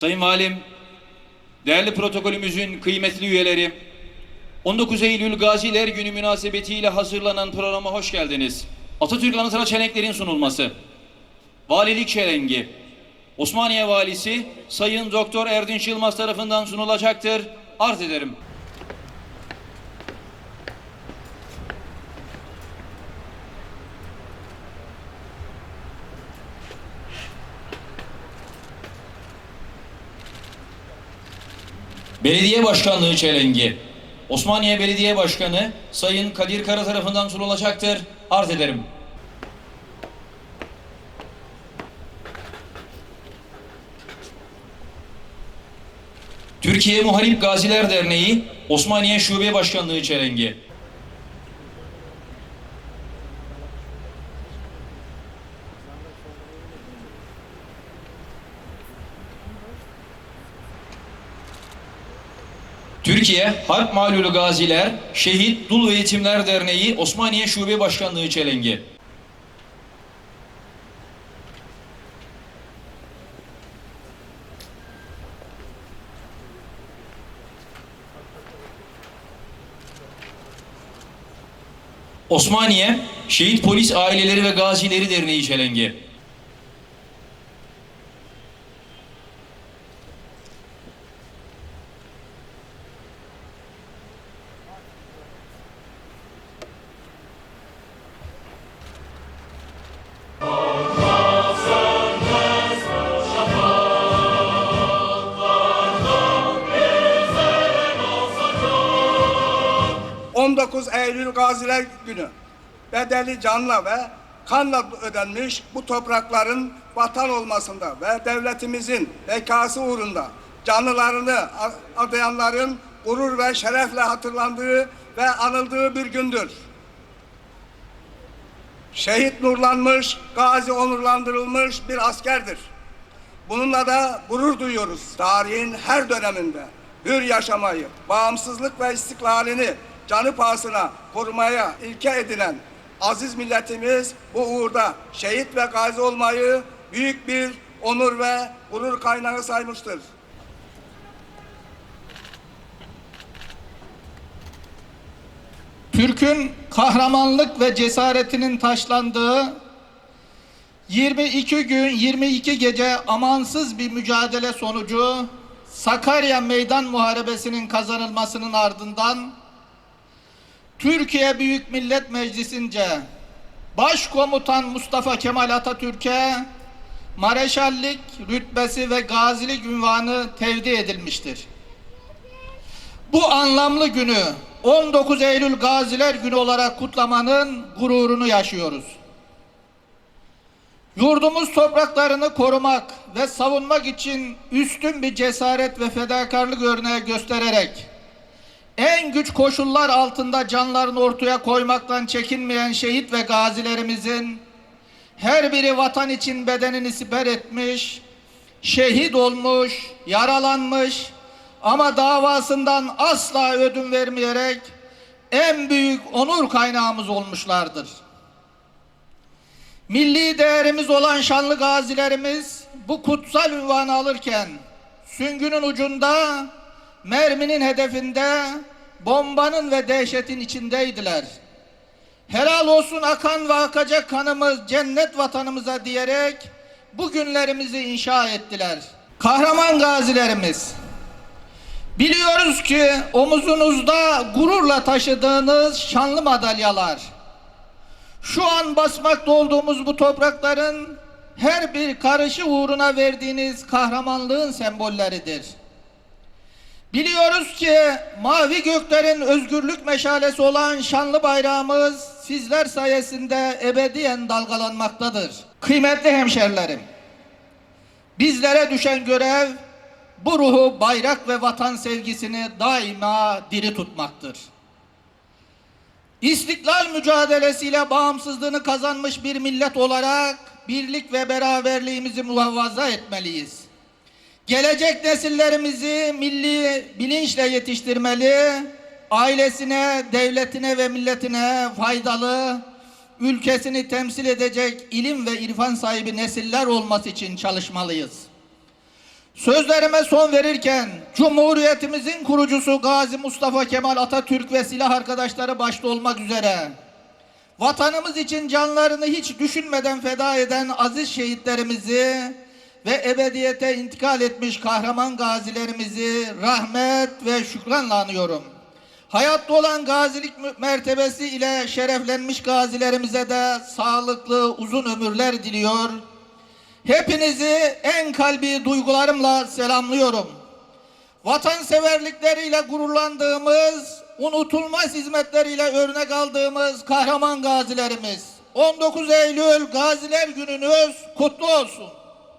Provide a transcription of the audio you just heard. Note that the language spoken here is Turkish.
Sayın Valim, değerli protokolümüzün kıymetli üyeleri, 19 Eylül Gaziler Günü münasebetiyle hazırlanan programa hoş geldiniz. Atatürk anıtına çelenklerin sunulması, valilik çelengi, Osmaniye Valisi Sayın Doktor Erdinç Yılmaz tarafından sunulacaktır. Arz ederim. Belediye Başkanlığı çelengi. Osmaniye Belediye Başkanı Sayın Kadir Kara tarafından sunulacaktır. Arz ederim. Türkiye Muharip Gaziler Derneği Osmaniye Şube Başkanlığı çelengi. Türkiye Harp Malulu Gaziler Şehit Dul ve Yetimler Derneği Osmaniye Şube Başkanlığı çelengi. Osmaniye Şehit Polis Aileleri ve Gazileri Derneği çelengi. 19 Eylül Gaziler Günü bedeli canla ve kanla ödenmiş bu toprakların vatan olmasında ve devletimizin bekası uğrunda canlılarını adayanların gurur ve şerefle hatırlandığı ve anıldığı bir gündür. Şehit nurlanmış, gazi onurlandırılmış bir askerdir. Bununla da gurur duyuyoruz. Tarihin her döneminde hür yaşamayı, bağımsızlık ve istiklalini canı pahasına korumaya ilke edinen aziz milletimiz bu uğurda şehit ve gazi olmayı büyük bir onur ve gurur kaynağı saymıştır. Türk'ün kahramanlık ve cesaretinin taşlandığı 22 gün 22 gece amansız bir mücadele sonucu Sakarya Meydan Muharebesi'nin kazanılmasının ardından Türkiye Büyük Millet Meclisi'nce Başkomutan Mustafa Kemal Atatürk'e Mareşallik rütbesi ve gazilik ünvanı tevdi edilmiştir. Bu anlamlı günü 19 Eylül Gaziler Günü olarak kutlamanın gururunu yaşıyoruz. Yurdumuz topraklarını korumak ve savunmak için üstün bir cesaret ve fedakarlık örneği göstererek en güç koşullar altında canlarını ortaya koymaktan çekinmeyen şehit ve gazilerimizin her biri vatan için bedenini siper etmiş, şehit olmuş, yaralanmış ama davasından asla ödün vermeyerek en büyük onur kaynağımız olmuşlardır. Milli değerimiz olan şanlı gazilerimiz bu kutsal ünvanı alırken süngünün ucunda, merminin hedefinde, bombanın ve dehşetin içindeydiler. Helal olsun akan ve akacak kanımız cennet vatanımıza diyerek bu günlerimizi inşa ettiler. Kahraman gazilerimiz, biliyoruz ki omuzunuzda gururla taşıdığınız şanlı madalyalar, şu an basmakta olduğumuz bu toprakların her bir karışı uğruna verdiğiniz kahramanlığın sembolleridir. Biliyoruz ki mavi göklerin özgürlük meşalesi olan şanlı bayrağımız sizler sayesinde ebediyen dalgalanmaktadır. Kıymetli hemşerilerim, bizlere düşen görev bu ruhu bayrak ve vatan sevgisini daima diri tutmaktır. İstiklal mücadelesiyle bağımsızlığını kazanmış bir millet olarak birlik ve beraberliğimizi muhafaza etmeliyiz. Gelecek nesillerimizi milli bilinçle yetiştirmeli, ailesine, devletine ve milletine faydalı, ülkesini temsil edecek ilim ve irfan sahibi nesiller olması için çalışmalıyız. Sözlerime son verirken Cumhuriyetimizin kurucusu Gazi Mustafa Kemal Atatürk ve silah arkadaşları başta olmak üzere vatanımız için canlarını hiç düşünmeden feda eden aziz şehitlerimizi ve ebediyete intikal etmiş kahraman gazilerimizi rahmet ve şükranla anıyorum. Hayatta olan gazilik mertebesi ile şereflenmiş gazilerimize de sağlıklı uzun ömürler diliyor. Hepinizi en kalbi duygularımla selamlıyorum. Vatanseverlikleriyle gururlandığımız, unutulmaz hizmetleriyle örnek aldığımız kahraman gazilerimiz. 19 Eylül Gaziler Gününüz kutlu olsun.